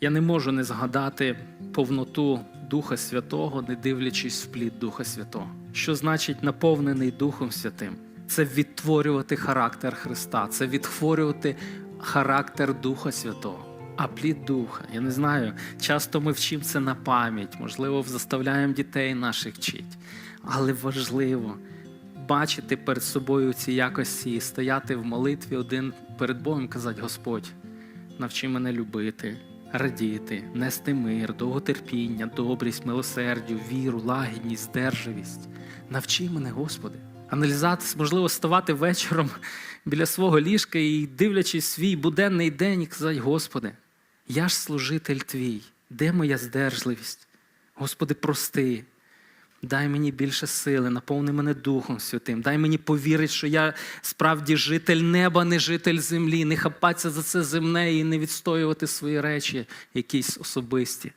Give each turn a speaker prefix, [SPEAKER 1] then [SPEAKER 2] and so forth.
[SPEAKER 1] Я не можу не згадати повноту Духа Святого, не дивлячись в плід Духа Святого. Що значить наповнений Духом Святим? Це відтворювати характер Христа, це відтворювати характер Духа Святого. А плід Духа, я не знаю, часто ми вчимо це на пам'ять, можливо, заставляємо дітей наших вчити. Але важливо бачити перед собою ці якості, і стояти в молитві один перед Богом казати: Господь, навчи мене любити, радіти, нести мир, довготерпіння, добрість, милосердю, віру, лагідність, здержливість. Навчи мене, Господи. Аналізати, можливо, ставати вечором біля свого ліжка і дивлячись свій буденний день, і казати, Господи, я ж служитель Твій, де моя здержливість? Господи, прости. Дай мені більше сили, наповни мене Духом Святим. Дай мені повірити, що я справді житель неба, не житель землі, не хапатися за це земне і не відстоювати свої речі, якісь особисті.